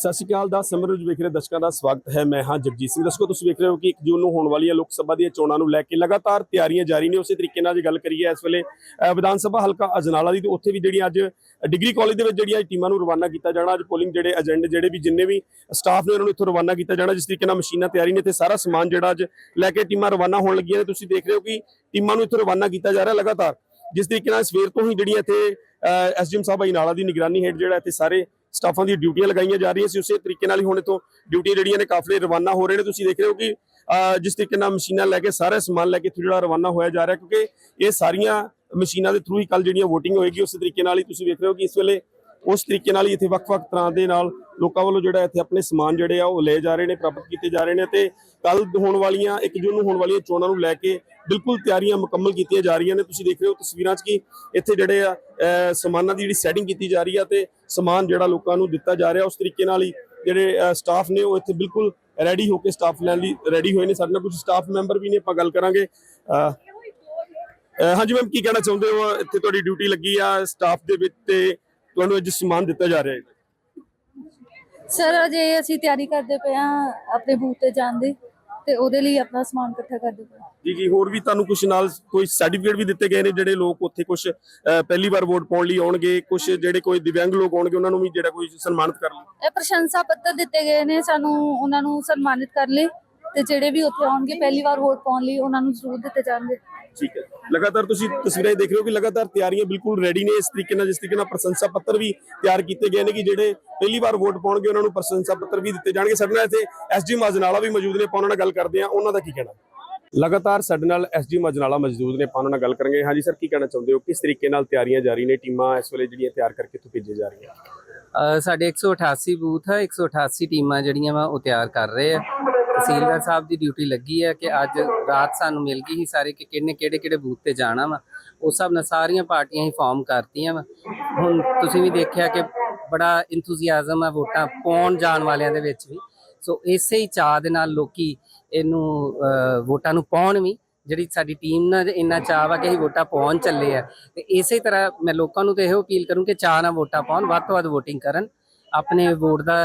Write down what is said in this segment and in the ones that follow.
ਸਤਿ ਸ਼੍ਰੀ ਅਕਾਲ ਦਾ ਸਮਰੂਜ ਵੇਖ ਰਹੇ ਦਰਸ਼ਕਾਂ ਦਾ ਸਵਾਗਤ ਹੈ। ਮੈਂ ਹਾਂ ਜਗਜੀਤ ਸਿੰਘ। ਦਰਸ਼ਕੋ, ਤੁਸੀਂ ਵੇਖ ਰਹੇ ਹੋ ਕਿ 1 ਜੂਨ ਨੂੰ ਹੋਣ ਵਾਲੀਆਂ ਲੋਕ ਸਭਾ ਦੀਆਂ ਚੋਣਾਂ ਨੂੰ ਲੈ ਕੇ ਲਗਾਤਾਰ ਤਿਆਰੀਆਂ ਜਾਰੀ ਨੇ। ਉਸੇ ਤਰੀਕੇ ਨਾਲ ਜੇ ਗੱਲ ਕਰੀਏ ਇਸ ਵੇਲੇ ਵਿਧਾਨ ਸਭਾ ਹਲਕਾ ਅਜਨਾਲਾ ਦੀ, ਤੇ ਉੱਥੇ ਵੀ ਜਿਹੜੀਆਂ ਅੱਜ ਡਿਗਰੀ ਕਾਲਜ ਦੇ ਵਿੱਚ ਜਿਹੜੀਆਂ ਟੀਮਾਂ ਨੂੰ ਰਵਾਨਾ ਕੀਤਾ ਜਾਣਾ, ਅੱਜ ਪੋਲਿੰਗ ਜਿਹੜੇ ਏਜੰਟ ਜਿਹੜੇ ਵੀ ਜਿੰਨੇ ਵੀ ਸਟਾਫ ਨੇ ਉਹਨਾਂ ਨੂੰ ਇੱਥੋਂ ਰਵਾਨਾ ਕੀਤਾ ਜਾਣਾ, ਜਿਸ ਤਰੀਕੇ ਨਾਲ ਮਸ਼ੀਨਾਂ ਤਿਆਰੀ ਨੇ ਤੇ ਸਾਰਾ ਸਮਾਨ ਜਿਹੜਾ ਅੱਜ ਲੈ ਕੇ ਟੀਮਾਂ ਰਵਾਨਾ ਹੋਣ ਲੱਗੀਆਂ ਨੇ। ਤੁਸੀਂ ਦੇਖ ਰਹੇ ਹੋ ਕਿ ਟੀਮਾਂ ਨੂੰ ਇੱਥੋਂ ਰਵਾਨਾ ਕੀਤਾ ਜਾ ਰਿਹਾ ਲਗਾਤਾਰ। ਜਿਸ ਤਰੀਕੇ ਨਾਲ ਸਵੇਰ ਤੋਂ ਹੀ ਜਿਹੜੀਆਂ ਇੱਥੇ ਐਸਡੀਐਮ ਸਾਹਿਬ ਅਜਨਾਲਾ ਦੀ ਨਿਗਰਾਨੀ ਹੇਠ ਜਿਹੜਾ ਇੱਥੇ ਸਾਰੇ ਸਟਾਫਾਂ ਦੀਆਂ ਡਿਊਟੀਆਂ ਲਗਾਈਆਂ ਜਾ ਰਹੀਆਂ ਸੀ ਉਸੇ ਤਰੀਕੇ ਨਾਲ ਹੀ ਹੁਣ ਇਥੋਂ ਡਿਊਟੀ ਜਿਹੜੀਆਂ ਨੇ ਕਾਫਲੇ ਰਵਾਨਾ ਹੋ ਰਹੇ ਨੇ। ਤੁਸੀਂ ਦੇਖ ਰਹੇ ਹੋ ਕਿ ਅਹ, ਜਿਸ ਤਰੀਕੇ ਨਾਲ ਮਸ਼ੀਨਾਂ ਲੈ ਕੇ ਸਾਰਾ ਸਮਾਨ ਲੈ ਕੇ ਇੱਥੋਂ ਜਿਹੜਾ ਰਵਾਨਾ ਹੋਇਆ ਜਾ ਰਿਹਾ ਕਿਉਂਕਿ ਇਹ ਸਾਰੀਆਂ ਮਸ਼ੀਨਾਂ ਦੇ ਥਰੂ ਹੀ ਕੱਲ ਜਿਹੜੀਆਂ VOTING ਹੋਏਗੀ ਉਸੇ ਤਰੀਕੇ ਨਾਲ ਹੀ ਤੁਸੀਂ ਵੇਖ ਰਹੇ ਹੋ ਕਿ ਇਸ ਵੇਲੇ ਉਸ ਤਰੀਕੇ ਨਾਲ ਹੀ ਇੱਥੇ ਵੱਖ-ਵੱਖ ਤਰ੍ਹਾਂ ਦੇ ਨਾਲ ਲੋਕਾਂ ਵੱਲੋਂ ਜਿਹੜਾ ਇੱਥੇ ਆਪਣੇ ਸਮਾਨ ਜਿਹੜੇ ਆ ਉਹ ਲਏ ਜਾ ਰਹੇ ਨੇ, ਪ੍ਰਾਪਤ ਕੀਤੇ ਜਾ ਰਹੇ ਨੇ ਤੇ ਕੱਲ ਹੋਣ ਵਾਲੀਆਂ 1 ਜੂਨ ਨੂੰ ਹੋਣ ਵਾਲੀਆਂ ਚੋਣਾਂ ਨੂੰ ਲੈ ਕੇ ਬਿਲਕੁਲ ਤਿਆਰੀਆਂ ਮੁਕੰਮਲ ਕੀਤੀਆਂ ਜਾ ਰਹੀਆਂ ਨੇ। ਤੁਸੀਂ ਦੇਖ ਰਹੇ ਹੋ ਤਸਵੀਰਾਂ 'ਚ ਕਿ ਇੱਥੇ ਜਿਹੜੇ ਆ ਸਮਾਨਾਂ ਦੀ ਜਿਹੜੀ ਸੈਟਿੰਗ ਕੀਤੀ ਜਾ ਰਹੀ ਆ ਤੇ ਸਮਾਨ ਜਿਹੜਾ ਲੋਕਾਂ ਨੂੰ ਦਿੱਤਾ ਜਾ ਰਿਹਾ, ਉਸ ਤਰੀਕੇ ਨਾਲ ਹੀ ਜਿਹੜੇ ਸਟਾਫ ਨੇ ਉਹ ਇੱਥੇ ਬਿਲਕੁਲ ਰੈਡੀ ਹੋ ਕੇ ਸਟਾਫ ਲੈਣ ਲਈ ਰੈਡੀ ਹੋਏ ਨੇ। ਸਾਡੇ ਨਾਲ ਕੁਝ ਸਟਾਫ ਮੈਂਬਰ ਵੀ ਨੇ, ਆਪਾਂ ਗੱਲ ਕਰਾਂਗੇ। ਹਾਂਜੀ ਮੈਮ ਕੀ ਕਹਿਣਾ ਚਾਹੁੰਦੇ ਹੋ? ਇੱਥੇ ਤੁਹਾਡੀ ਡਿਊਟੀ ਲੱਗੀ ਆ ਸਟਾਫ ਦੇ ਵਿੱਚ ਤੇ ਤੁਹਾਨੂੰ ਅੱਜ ਸਮਾਨ ਦਿੱਤਾ ਜਾ ਰਿਹਾ ਹੈ। ਸਰ ਅਜੇ ਅਸੀਂ ਤਿਆਰੀ ਕਰਦੇ ਪਏ ਆ ਆਪਣੇ ਬੂਥ ਤੇ ਜਾਣ ਦੀ ਤੇ ਉਹਦੇ ਲਈ ਆਪਣਾ ਸਮਾਨ ਇਕੱਠਾ ਕਰਦੇ ਪਏ ਹਾਂ। ਜੀ ਜੀ ਹੋਰ ਵੀ ਤੁਹਾਨੂੰ ਕੁਝ ਨਾਲ ਕੋਈ ਸਰਟੀਫਿਕੇਟ ਵੀ ਦਿੱਤੇ ਗਏ ਨੇ ਜਿਹੜੇ ਲੋਕ ਉੱਥੇ ਕੁਝ ਪਹਿਲੀ ਵਾਰ ਵੋਟ ਪਾਉਣ ਲਈ ਆਉਣਗੇ ਕੁਝ ਜਿਹੜੇ ਕੋਈ ਦਿਵਿਆਂਗ ਲੋਕ ਆਉਣਗੇ ਉਹਨਾਂ ਨੂੰ ਵੀ ਜਿਹੜਾ ਕੋਈ ਸਨਮਾਨਿਤ ਕਰ ਲਈ ਇਹ ਪ੍ਰਸ਼ੰਸਾ ਪੱਤਰ ਦਿੱਤੇ ਗਏ ਨੇ ਸਾਨੂੰ ਉਹਨਾਂ ਨੂੰ ਸਨਮਾਨਿਤ ਕਰਨ ਲਈ ਤੇ ਜਿਹੜੇ ਵੀ ਉੱਥੇ ਆਉਣਗੇ ਪਹਿਲੀ ਵਾਰ ਵੋਟ ਪਾਉਣ ਲਈ ਉਹਨਾਂ ਨੂੰ ਜ਼ਰੂਰ ਦਿੱਤੇ ਜਾਣਗੇ ਠੀਕ ਹੈ। ਲਗਾਤਾਰ ਤੁਸੀਂ ਤਸਵੀਰਾਂ ਦੇਖ ਰਹੇ ਹੋ ਕਿ ਲਗਾਤਾਰ ਤਿਆਰੀਆਂ ਬਿਲਕੁਲ ਰੈਡੀ ਨੇ। ਇਸ ਤਰੀਕੇ ਨਾਲ, ਜਿਸ ਤਰੀਕੇ ਨਾਲ ਪ੍ਰਸ਼ੰਸਾ ਪੱਤਰ ਵੀ ਤਿਆਰ ਕੀਤੇ ਗਏ ਨੇ ਕਿ ਜਿਹੜੇ ਪਹਿਲੀ ਵਾਰ ਵੋਟ ਪਾਉਣਗੇ, ਉਹਨਾਂ ਨੂੰ ਪ੍ਰਸ਼ੰਸਾ ਪੱਤਰ ਵੀ ਦਿੱਤੇ ਜਾਣਗੇ। ਸਾਡੇ ਨਾਲ ਇੱਥੇ ਐਸਡੀ ਮਾਜਨਾਲਾ ਵੀ ਮੌਜੂਦ ਨੇ। ਆਪਾਂ ਉਹਨਾਂ ਨਾਲ ਗੱਲ ਕਰਦੇ ਹਾਂ। ਉਹਨਾਂ ਦਾ ਕੀ ਕਹਿਣਾ? ਲਗਾਤਾਰ ਸਾਡੇ ਨਾਲ ਐਸਡੀ ਮਾਜਨਾਲਾ ਮੌਜੂਦ ਨੇ। ਆਪਾਂ ਉਹਨਾਂ ਨਾਲ ਗੱਲ ਕਰਾਂਗੇ। ਹਾਂਜੀ ਸਰ ਕੀ ਕਹਿਣਾ ਚਾਹੁੰਦੇ ਹੋ? ਕਿਸ ਤਰੀਕੇ ਨਾਲ ਤਿਆਰੀਆਂ ਜਾਰੀ ਨੇ? ਟੀਮਾਂ ਇਸ ਵੇਲੇ ਜਿਹੜੀਆਂ ਤਿਆਰ ਕਰਕੇ ਇੱਥੋਂ ਭੇਜੀਆਂ ਜਾ ਰਹੀਆਂ? ਸਾਡੇ 188 ਬੂਥ ਹੈ 188 ਟੀਮਾਂ ਜਿਹੜੀਆਂ ਵਾ ਉਹ ਤਿਆਰ ਕਰ ਰਹੇ ਆ। ਤਹਿਸੀਲਦਾਰ ਸਾਹਿਬ ਦੀ ਡਿਊਟੀ ਲੱਗੀ ਹੈ ਕਿ ਅੱਜ ਰਾਤ ਸਾਨੂੰ ਮਿਲ ਗਈ ਸੀ ਸਾਰੇ ਕਿ ਕਿਹਨੇ ਕਿਹੜੇ ਕਿਹੜੇ ਬੂਥ ਤੇ ਜਾਣਾ ਵਾ। ਉਸ ਹਿਸਾਬ ਨਾਲ ਸਾਰੀਆਂ ਪਾਰਟੀਆਂ ਹੀ ਫਾਰਮ ਕਰਤੀਆਂ ਵਾ। ਹੁਣ ਤੁਸੀਂ ਵੀ ਦੇਖਿਆ ਕਿ ਬੜਾ ਇੰਥੂਸੀਆਜ਼ਮ ਹੈ ਵੋਟਾਂ ਪਾਉਣ ਜਾਣ ਵਾਲਿਆਂ ਦੇ ਵਿੱਚ ਵੀ। ਸੋ ਇਸੇ ਹੀ ਚਾਹ ਦੇ ਨਾਲ ਲੋਕੀ ਇਹਨੂੰ ਵੋਟਾਂ ਨੂੰ ਪਾਉਣ ਵੀ ਜਿਹੜੀ ਸਾਡੀ ਟੀਮ ਨਾਲ ਇੰਨਾ ਚਾਅ ਵਾ ਕਿ ਅਸੀਂ ਵੋਟਾਂ ਪਾਉਣ ਚੱਲੇ ਆ। ਤੇ ਇਸੇ ਤਰ੍ਹਾਂ ਮੈਂ ਲੋਕਾਂ ਨੂੰ ਤੇ ਇਹੋ ਅਪੀਲ ਕਰੂੰ ਕਿ ਚਾਅ ਨਾਲ ਵੋਟਾਂ ਪਾਉਣ ਵੱਧ ਤੋਂ ਵੱਧ VOTING ਕਰਨ। ਆਪਣੇ ਵੋਟ ਦਾ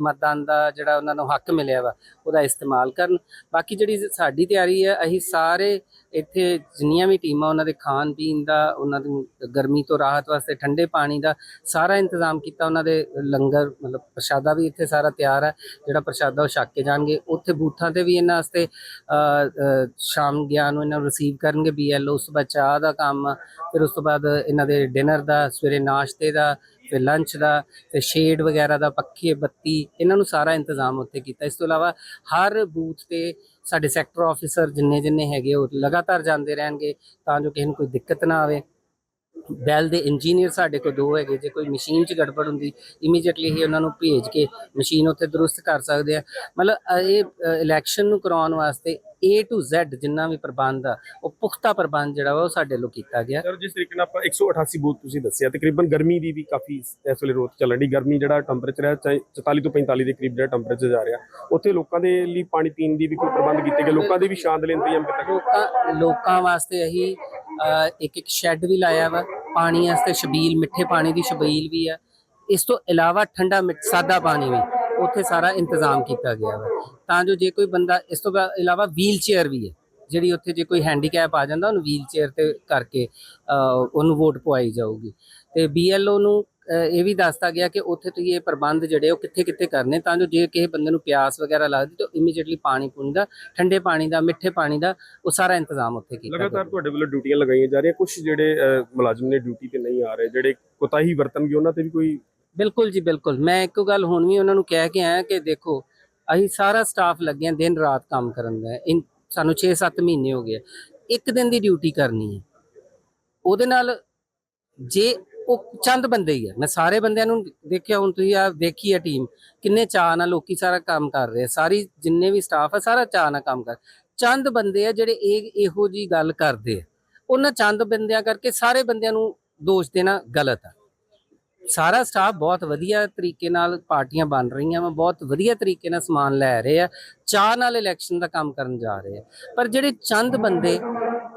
ਮਤਦਾਨ ਦਾ ਜਿਹੜਾ ਉਹਨਾਂ ਨੂੰ ਹੱਕ ਮਿਲਿਆ ਵਾ, ਉਹਦਾ ਇਸਤੇਮਾਲ ਕਰਨ। ਬਾਕੀ ਜਿਹੜੀ ਸਾਡੀ ਤਿਆਰੀ ਹੈ, ਅਸੀਂ ਸਾਰੇ ਇੱਥੇ ਜਿੰਨੀਆਂ ਵੀ ਟੀਮਾਂ ਉਹਨਾਂ ਦੇ ਖਾਣ ਪੀਣ ਦਾ, ਉਹਨਾਂ ਦੀ ਗਰਮੀ ਤੋਂ ਰਾਹਤ ਵਾਸਤੇ, ਠੰਡੇ ਪਾਣੀ ਦਾ ਸਾਰਾ ਇੰਤਜ਼ਾਮ ਕੀਤਾ ਉਹਨਾਂ ਦੇ ਲੰਗਰ, ਮਤਲਬ ਪ੍ਰਸ਼ਾਦਾ ਵੀ ਇੱਥੇ ਸਾਰਾ ਤਿਆਰ ਹੈ, ਜਿਹੜਾ ਪ੍ਰਸ਼ਾਦਾ ਉਹ ਛਕ ਕੇ ਜਾਣਗੇ। ਉੱਥੇ ਬੂਥਾਂ ਤੇ ਵੀ ਇਹਨਾਂ ਵਾਸਤੇ ਸ਼ਾਮ ਗਿਆਨ ਨੂੰ ਇਹਨਾਂ ਨੂੰ ਰਿਸੀਵ ਕਰਨਗੇ ਬੀਐਲਓ ਉਸ ਤੋਂ ਬਾਅਦ ਚਾਹ ਦਾ ਕੰਮ, ਫਿਰ ਉਸ ਤੋਂ ਬਾਅਦ ਇਹਨਾਂ ਦੇ ਡਿਨਰ ਦਾ, ਸਵੇਰੇ ਨਾਸ਼ਤੇ ਦਾ, ਫਿਰ ਲੰਚ ਦਾ ਤੇ ਸ਼ੇਡ ਵਗੈਰਾ ਦਾ, ਪੱਖੇ, ਬੱਤੀ, ਇਹਨਾਂ ਨੂੰ ਸਾਰਾ ਇੰਤਜ਼ਾਮ ਉੱਥੇ ਕੀਤਾ। ਇਸ ਤੋਂ ਇਲਾਵਾ ਹਰ ਬੂਥ ਤੇ ਸਾਡੇ ਸੈਕਟਰ ਆਫੀਸਰ ਜਿੰਨੇ ਜਿੰਨੇ ਹੈਗੇ ਉਹ ਲਗਾਤਾਰ ਜਾਂਦੇ ਰਹਿਣਗੇ ਤਾਂ ਜੋ ਕਿਸੇ ਨੂੰ ਕੋਈ ਦਿੱਕਤ ਨਾ ਆਵੇ। ਬੈਲ ਦੇ ਇੰਜੀਨੀਅਰ ਸਾਡੇ ਕੋਲ ਦੋ ਹੈਗੇ, ਜੇ ਕੋਈ ਮਸ਼ੀਨ 'ਚ ਗੜਬੜ ਹੁੰਦੀ ਇਮੀਡੀਏਟਲੀ ਹੀ ਉਹਨਾਂ ਨੂੰ ਭੇਜ ਕੇ ਮਸ਼ੀਨ ਉੱਥੇ ਦਰੁਸਤ ਕਰ ਸਕਦੇ ਆ। ਮਤਲਬ ਇਹ ਇਲੈਕਸ਼ਨ ਨੂੰ ਕਰਾਉਣ ਵਾਸਤੇ A to Z ਜਿੰਨਾ ਵੀ ਪ੍ਰਬੰਧ ਆ ਉਹ ਪੁਖਤਾ ਪ੍ਰਬੰਧ ਜਿਹੜਾ ਵਾ ਉਹ ਸਾਡੇ ਵੱਲੋਂ ਕੀਤਾ ਗਿਆ। ਸਰ ਜਿਸ ਤਰੀਕੇ ਨਾਲ ਆਪਾਂ 188 ਬੂਥ ਤੁਸੀਂ ਦੱਸਿਆ ਤਕਰੀਬਨ ਗਰਮੀ ਦੀ ਵੀ ਕਾਫੀ ਇਸ ਵੇਲੇ ਰੋਤ ਚੱਲਣ ਦੀ ਗਰਮੀ ਜਿਹੜਾ ਟੈਂਪਰੇਚਰ ਹੈ ਚਾਹੇ 44 ਤੋਂ 45 ਦੇ ਕਰੀਬ ਜਿਹੜਾ ਟੈਂਪਰੇਚਰ ਜਾ ਰਿਹਾ ਉੱਥੇ ਲੋਕਾਂ ਦੇ ਲਈ ਪਾਣੀ ਪੀਣ ਦੀ ਵੀ ਕੋਈ ਪ੍ਰਬੰਧ ਕੀਤੇ ਗਏ? ਲੋਕਾਂ ਦੇ ਵੀ ਸ਼ਾਂਤ ਲਈ ਇੰਤਜ਼ਾਮ ਕੀਤਾ ਲੋਕਾਂ ਲੋਕਾਂ ਵਾਸਤੇ ਅਸੀਂ ਇੱਕ ਇੱਕ ਸ਼ੈੱਡ ਵੀ ਲਾਇਆ ਵਾ। ਪਾਣੀ ਵਾਸਤੇ ਛਬੀਲ ਮਿੱਠੇ ਪਾਣੀ ਦੀ ਛਬੀਲ ਵੀ ਆ। ਇਸ ਤੋਂ ਇਲਾਵਾ ਠੰਡਾ ਸਾਦਾ ਪਾਣੀ ਵੀ ਉੱਥੇ ਸਾਰਾ ਇੰਤਜ਼ਾਮ ਕੀਤਾ ਗਿਆ ਵਾ। ਤਾਂ ਜੋ ਜੇ ਕੋਈ ਬੰਦਾ ਇਸ ਤੋਂ ਇਲਾਵਾ ਵੀਲ ਚੇਅਰ ਵੀ ਹੈ ਜਿਹੜੀ ਉੱਥੇ ਜੇ ਕੋਈ ਹੈਂਡੀਕੈਪ ਆ ਜਾਂਦਾ ਉਹਨੂੰ ਵੀਲ ਚੇਅਰ ਤੇ ਕਰਕੇ ਉਹਨੂੰ ਵੋਟ ਪਵਾਈ ਜਾਊਗੀ। ਤੇ ਬੀਐਲਓ ਨੂੰ ਇਹ ਵੀ ਦੱਸਤਾ ਗਿਆ ਕਿ ਉੱਥੇ ਤੁਸੀਂ ਇਹ ਪ੍ਰਬੰਧ ਜਿਹੜੇ ਉਹ ਕਿੱਥੇ ਕਿੱਥੇ ਕਰਨੇ ਤਾਂ ਜੋ ਜੇ ਕਿਸੇ ਬੰਦੇ ਨੂੰ ਪਿਆਸ ਵਗੈਰਾ ਲੱਗਦੀ ਤਾਂ ਇਮੀਡੀਏਟਲੀ ਪਾਣੀ ਪੂਣੀ ਦਾ ਠੰਡੇ ਪਾਣੀ ਦਾ ਮਿੱਠੇ ਪਾਣੀ ਦਾ ਉਹ ਸਾਰਾ ਇੰਤਜ਼ਾਮ ਉੱਥੇ ਕੀਤਾ ਲਗਾਤਾਰ ਤੁਹਾਡੇ ਵੱਲੋਂ ਡਿਊਟੀਆਂ ਲਗਾਈਆਂ ਜਾ ਰਹੀਆਂ ਕੁਝ ਜਿਹੜੇ ਮੁਲਾਜ਼ਮ ਨੇ ਡਿਊਟੀ ਤੇ ਨਹੀਂ ਆ ਰਹੇ ਜਿਹੜੇ ਕੋਤਾਹੀ ਵਰਤਣਗੇ ਉਹਨਾਂ ਤੇ ਵੀ ਕੋਈ ਬਿਲਕੁਲ ਜੀ ਬਿਲਕੁਲ। ਮੈਂ ਇੱਕੋ ਗੱਲ ਹੁਣ ਵੀ ਉਹਨਾਂ ਨੂੰ ਕਹਿ ਕੇ ਆਇਆ ਕਿ ਦੇਖੋ ਅਸੀਂ ਸਾਰਾ ਸਟਾਫ ਲੱਗੇ ਹਾਂ, ਦਿਨ ਰਾਤ ਕੰਮ ਕਰਨ ਦਾ। ਇਨ ਸਾਨੂੰ 6-7 ਮਹੀਨੇ ਹੋ ਗਏ ਇੱਕ ਦਿਨ ਦੀ ਡਿਊਟੀ ਕਰਨੀ ਹੈ। ਉਹਦੇ ਨਾਲ ਜੇ ਉਹ ਚੰਦ ਬੰਦੇ ਹੀ ਆ। ਮੈਂ ਸਾਰੇ ਬੰਦਿਆਂ ਨੂੰ ਦੇਖਿਆ, ਹੁਣ ਤੁਸੀਂ ਆ ਦੇਖੀ ਆ ਟੀਮ ਕਿੰਨੇ ਚਾਅ ਨਾਲ ਲੋਕੀ ਸਾਰਾ ਕੰਮ ਕਰ ਰਹੇ ਆ। ਸਾਰੀ ਜਿੰਨੇ ਵੀ ਸਟਾਫ ਆ, ਸਾਰਾ ਚਾਅ ਨਾਲ ਕੰਮ ਕਰ। ਚੰਦ ਬੰਦੇ ਆ ਜਿਹੜੇ ਇਹ, ਇਹੋ ਜੀ ਗੱਲ ਕਰਦੇ ਆ। ਉਹਨਾਂ ਚੰਦ ਬੰਦਿਆਂ ਕਰਕੇ ਸਾਰੇ ਬੰਦਿਆਂ ਨੂੰ ਦੋਸ਼ ਦੇਣਾ ਗਲਤ ਆ। ਸਾਰਾ ਸਟਾਫ ਬਹੁਤ ਵਧੀਆ ਤਰੀਕੇ ਨਾਲ ਪਾਰਟੀਆਂ ਬਣ ਰਹੀਆਂ ਵਾ ਬਹੁਤ ਵਧੀਆ ਤਰੀਕੇ ਨਾਲ ਸਮਾਨ ਲੈ ਰਹੇ ਆ ਚਾਹ ਨਾਲ ਇਲੈਕਸ਼ਨ ਦਾ ਕੰਮ ਕਰਨ ਜਾ ਰਹੇ ਆ। ਪਰ ਜਿਹੜੇ ਚੰਦ ਬੰਦੇ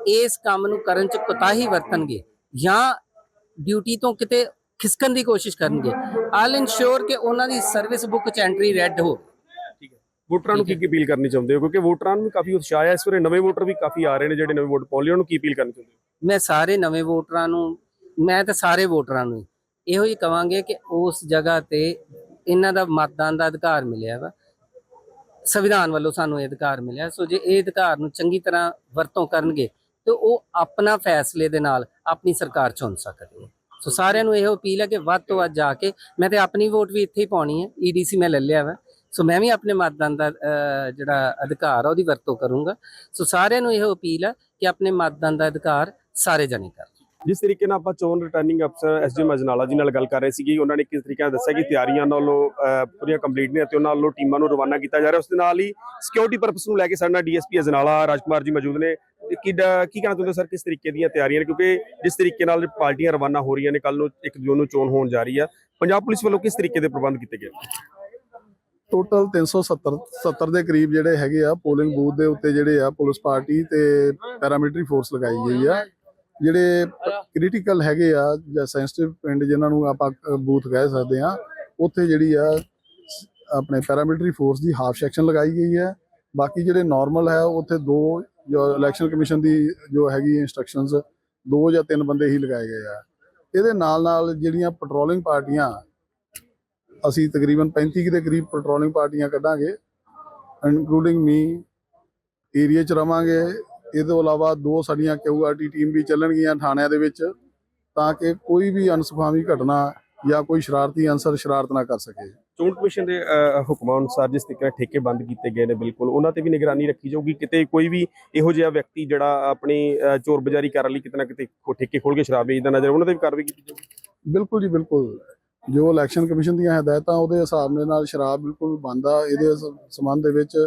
ਇਸ ਕੰਮ ਨੂੰ ਕਰਨ ਚ ਕੋਤਾਹੀ ਵਰਤਣਗੇ ਜਾਂ ਡਿਊਟੀ ਤੋਂ ਕਿਤੇ ਖਿਸਕਣ ਦੀ ਕੋਸ਼ਿਸ਼ ਕਰਨਗੇ ਆਲ ਇਨਸ਼ੋਰ ਕਿ ਉਹਨਾਂ ਦੀ ਸਰਵਿਸ ਬੁੱਕ ਚ ਐਂਟਰੀ ਰੈੱਡ ਹੋ। ਵੋਟਰਾਂ ਨੂੰ ਕੀ ਕੀ ਅਪੀਲ ਕਰਨੀ ਚਾਹੁੰਦੇ ਹੋ? ਕਿਉਂਕਿ ਵੋਟਰਾਂ ਨੂੰ ਕਾਫੀ ਉਤਸ਼ਾਹ ਹੈ ਇਸ ਵੇਲੇ ਨਵੇਂ ਵੋਟਰ ਵੀ ਕਾਫੀ ਆ ਰਹੇ ਨੇ ਜਿਹੜੇ ਨਵੇਂ ਵੋਟ ਪਾਉਣ ਲਈ ਉਹਨਾਂ ਨੂੰ ਕੀ ਅਪੀਲ ਕਰਨੀ ਚਾਹੁੰਦੇ ਹੋ? ਮੈਂ ਸਾਰੇ ਨਵੇਂ ਵੋਟਰਾਂ ਨੂੰ ਮੈਂ ਤਾਂ ਸਾਰੇ ਵੋਟਰਾਂ ਨੂੰ ਇਹੋ ਹੀ ਕਵਾਂਗੇ ਕਿ ਉਸ ਜਗ੍ਹਾ ਤੇ ਇਹਨਾਂ ਦਾ ਮਤਦਾਨ ਦਾ ਅਧਿਕਾਰ ਮਿਲਿਆ ਵਾ। ਸੰਵਿਧਾਨ ਵੱਲੋਂ ਸਾਨੂੰ ਇਹ ਅਧਿਕਾਰ ਮਿਲਿਆ। ਸੋ ਜੇ ਇਹ ਅਧਿਕਾਰ ਨੂੰ ਚੰਗੀ ਤਰ੍ਹਾਂ ਵਰਤੋਂ ਕਰਨਗੇ, ਤੇ ਉਹ ਆਪਣਾ ਫੈਸਲੇ ਦੇ ਨਾਲ ਆਪਣੀ ਸਰਕਾਰ ਚੁਣ ਸਕਦੇ ਆ ਸੋ ਸਾਰਿਆਂ ਨੂੰ ਇਹੋ ਅਪੀਲ ਹੈ ਕਿ ਵੱਧ ਤੋਂ ਵੱਧ ਜਾ ਕੇ, ਮੈਂ ਤੇ ਆਪਣੀ ਵੋਟ ਵੀ ਇੱਥੇ ਹੀ ਪਾਉਣੀ ਹੈ ਈਡੀਸੀ ਮੈਂ ਲੈ ਲਿਆ ਵਾ। ਸੋ ਮੈਂ ਵੀ ਆਪਣੇ ਮਤਦਾਨ ਦਾ ਜਿਹੜਾ ਅਧਿਕਾਰ ਆ, ਉਹਦੀ ਵਰਤੋਂ ਕਰੂੰਗਾ। ਸੋ ਸਾਰਿਆਂ ਨੂੰ ਇਹੋ ਅਪੀਲ ਹੈ ਕਿ ਆਪਣੇ ਮਤਦਾਨ ਦਾ ਅਧਿਕਾਰ ਸਾਰੇ ਜਣੇ ਕਰ ਜਿਸ ਤਰੀਕੇ ਨਾਲ ਆਪਾਂ ਚੋਣ ਰਿਟਰਨਿੰਗ ਅਫਸਰ ਐਸਡੀ ਅਜਨਾਲਾ ਜੀ ਨਾਲ ਗੱਲ ਕਰ ਰਹੇ ਸੀਗੇ, ਉਹਨਾਂ ਨੇ ਕਿਸ ਤਰੀਕੇ ਨਾਲ ਦੱਸਿਆ ਕਿ ਤਿਆਰੀਆਂ ਨਾਲੋਂ ਪੂਰੀਆਂ ਕੰਪਲੀਟ ਨੇ ਅਤੇ ਉਹਨਾਂ ਵੱਲੋਂ ਟੀਮਾਂ ਨੂੰ ਰਵਾਨਾ ਕੀਤਾ ਜਾ ਰਿਹਾ। ਉਸ ਦੇ ਨਾਲ ਹੀ ਸਿਕਿਉਰਿਟੀ ਪਰਪਸ ਨੂੰ ਲੈ ਕੇ ਸਾਡੇ ਨਾਲ ਡੀਐਸਪੀ ਅਜਨਾਲਾ ਰਾਜਕੁਮਾਰ ਜੀ ਮੌਜੂਦ ਨੇ। ਕੀ ਕੀ ਕਹਿਣਾ ਚਾਹੁੰਦੇ ਸਰ, ਕਿਸ ਤਰੀਕੇ ਦੀਆਂ ਤਿਆਰੀਆਂ ਨੇ? ਕਿਉਂਕਿ ਜਿਸ ਤਰੀਕੇ ਨਾਲ ਪਾਰਟੀਆਂ ਰਵਾਨਾ ਹੋ ਰਹੀਆਂ ਨੇ ਕੱਲ ਨੂੰ ਇੱਕ ਜੂਨ ਨੂੰ ਚੋਣ ਹੋਣ ਜਾ ਰਹੀ ਆ। ਪੰਜਾਬ ਪੁਲਿਸ ਵੱਲੋਂ ਕਿਸ ਤਰੀਕੇ ਦੇ ਪ੍ਰਬੰਧ ਕੀਤੇ ਗਏ? ਟੋਟਲ 370 70 ਦੇ ਕਰੀਬ ਜਿਹੜੇ ਹੈਗੇ ਆ ਪੋਲਿੰਗ ਬੂਥ ਦੇ ਉੱਤੇ ਜਿਹੜੇ ਆ, ਪੁਲਿਸ ਪਾਰਟੀ ਤੇ ਪੈਰਾਮਿਲਟਰੀ ਫੋਰਸ ਲਗਾਈ ਗਈ ਆ। ਜਿਹੜੇ ਕ੍ਰਿਟੀਕਲ ਹੈਗੇ ਆ ਜਾਂ ਸੈਂਸਿਟਿਵ ਪਿੰਡ ਜਿਨ੍ਹਾਂ ਨੂੰ ਆਪਾਂ ਬੂਥ ਕਹਿ ਸਕਦੇ ਆ ਉੱਥੇ ਜਿਹੜੀ ਆ ਆਪਣੇ ਪੈਰਾਮਿਲਟਰੀ ਫੋਰਸ ਦੀ ਹਾਫ ਸੈਕਸ਼ਨ ਲਗਾਈ ਗਈ ਹੈ। ਬਾਕੀ ਜਿਹੜੇ ਨਾਰਮਲ ਹੈ ਉੱਥੇ ਦੋ ਜੋ ਇਲੈਕਸ਼ਨ ਕਮਿਸ਼ਨ ਦੀ ਜੋ ਹੈਗੀ ਇਨਸਟਰਕਸ਼ਨਸ ਦੋ ਜਾਂ ਤਿੰਨ ਬੰਦੇ ਹੀ ਲਗਾਏ ਗਏ ਆ। ਇਹਦੇ ਨਾਲ ਨਾਲ ਜਿਹੜੀਆਂ ਪੈਟਰੋਲਿੰਗ ਪਾਰਟੀਆਂ ਅਸੀਂ ਤਕਰੀਬਨ 35 ਕੁ ਦੇ ਕਰੀਬ ਪੈਟਰੋਲਿੰਗ ਪਾਰਟੀਆਂ ਕੱਢਾਂਗੇ। ਇਨਕਲੂਡਿੰਗ ਮੀ ਏਰੀਆ 'ਚ ਰਵਾਂਗੇ। ਇਹ ਤੋਂ ਇਲਾਵਾ ਦੋ ਸਾਡੀਆਂ ਕਿਊਆਰਟੀ ਟੀਮ ਵੀ ਚੱਲਣਗੀਆਂ ਥਾਣਿਆਂ ਦੇ ਵਿੱਚ ਤਾਂ ਕਿ ਕੋਈ ਵੀ ਅਨਸੁਖਾਵੀ ਘਟਨਾ ਜਾਂ ਕੋਈ ਸ਼ਰਾਰਤੀ ਅਨਸਰ ਸ਼ਰਾਰਤ ਨਾ ਕਰ ਸਕੇ। ਚੋਣ ਕਮਿਸ਼ਨ ਦੇ ਹੁਕਮਾਂ ਅਨੁਸਾਰ ਜਿਸ ਤਰੀਕੇ ਨਾਲ ਠੇਕੇ ਬੰਦ ਕੀਤੇ ਗਏ ਨੇ ਬਿਲਕੁਲ ਉਹਨਾਂ ਤੇ ਵੀ ਨਿਗਰਾਨੀ ਰੱਖੀ ਜਾਊਗੀ। ਕਿਤੇ ਕੋਈ ਵੀ ਇਹੋ ਜਿਹਾ ਵਿਅਕਤੀ ਜਿਹੜਾ ਆਪਣੀ ਚੋਰ ਬਜ਼ਾਰੀ ਕਰਨ ਲਈ ਕਿਤੇ ਨਾ ਕਿਤੇ ਠੇਕੇ ਖੋਲ ਕੇ ਸ਼ਰਾਬ ਵੇਚਦਾ ਨਜ਼ਰ ਉਹਨਾਂ ਤੇ ਵੀ ਕਾਰਵਾਈ ਕੀਤੀ ਜਾਊਗੀ। ਬਿਲਕੁਲ ਜੀ ਬਿਲਕੁਲ। ਜੋ ਇਲੈਕਸ਼ਨ ਕਮਿਸ਼ਨ ਦੀਆਂ ਹਦਾਇਤਾਂ ਉਹਦੇ ਹਿਸਾਬ ਦੇ ਨਾਲ ਸ਼ਰਾਬ ਬਿਲਕੁਲ ਬੰਦ ਆ। ਇਹਦੇ ਸੰਬੰਧ ਦੇ ਵਿੱਚ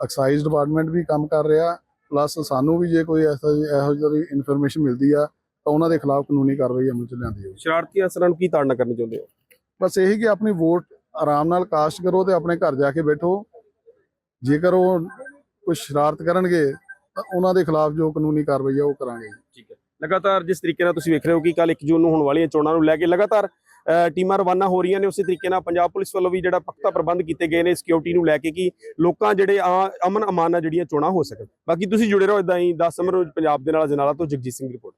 ਐਕਸਾਈਜ਼ ਡਿਪਾਰਟਮੈਂਟ ਵੀ ਕੰਮ ਕਰ ਰਿਹਾ। ਪਲੱਸ ਸਾਨੂੰ ਵੀ ਜੇ ਕੋਈ ਐਸਾ ਇਹੋ ਜਿਹੀ ਇਨਫੋਰਮੇਸ਼ਨ ਮਿਲਦੀ ਆ ਤਾਂ ਉਹਨਾਂ ਦੇ ਖਿਲਾਫ ਕਾਨੂੰਨੀ ਕਾਰਵਾਈ ਅਮਲ ਚ ਲਿਆਂਦੀ ਜਾਊਗੀ। ਸ਼ਰਾਰਤੀ ਅਸਰਾਂ ਨੂੰ ਕੀ ਤਾੜਨਾ ਕਰਨੀ ਚਾਹੁੰਦੇ ਹੋ? ਬਸ ਇਹੀ ਕਿ ਆਪਣੀ ਵੋਟ ਆਰਾਮ ਨਾਲ ਕਾਸਟ ਕਰੋ ਤੇ ਆਪਣੇ ਘਰ ਜਾ ਕੇ ਬੈਠੋ। ਜੇਕਰ ਉਹ ਕੋਈ ਸ਼ਰਾਰਤ ਕਰਨਗੇ ਤਾਂ ਉਹਨਾਂ ਦੇ ਖਿਲਾਫ ਜੋ ਕਾਨੂੰਨੀ ਕਾਰਵਾਈ ਆ ਉਹ ਕਰਾਂਗੇ ਠੀਕ ਹੈ। ਲਗਾਤਾਰ ਜਿਸ ਤਰੀਕੇ ਨਾਲ ਤੁਸੀਂ ਵੇਖ ਰਹੇ ਹੋ ਕਿ ਕੱਲ 1 ਜੂਨ ਨੂੰ ਹੋਣ ਵਾਲੀਆਂ ਚੋਣਾਂ ਨੂੰ ਲੈ ਕੇ ਲਗਾਤਾਰ ਅਹ, ਟੀਮਾਂ ਰਵਾਨਾ ਹੋ ਰਹੀਆਂ ਨੇ ਉਸੇ ਤਰੀਕੇ ਨਾਲ ਪੰਜਾਬ ਪੁਲਿਸ ਵੱਲੋਂ ਵੀ ਜਿਹੜਾ ਪਖਤਾ ਪ੍ਰਬੰਧ ਕੀਤੇ ਗਏ ਨੇ ਸਿਕਿਉਰਿਟੀ ਨੂੰ ਲੈ ਕੇ ਕਿ ਲੋਕਾਂ ਜਿਹੜੇ ਆ ਅਮਨ ਅਮਾਨ ਨਾਲ ਜਿਹੜੀਆਂ ਚੋਣਾਂ ਹੋ ਸਕਣ। ਬਾਕੀ ਤੁਸੀਂ ਜੁੜੇ ਰਹੋ ਇਦਾਂ ਹੀ 10 ਅਮਰੋਜ ਪੰਜਾਬ ਦੇ ਨਾਲ ਜਨਾਲਾ ਤੋਂ ਜਗਜੀਤ ਸਿੰਘ ਰਿਪੋਰਟ।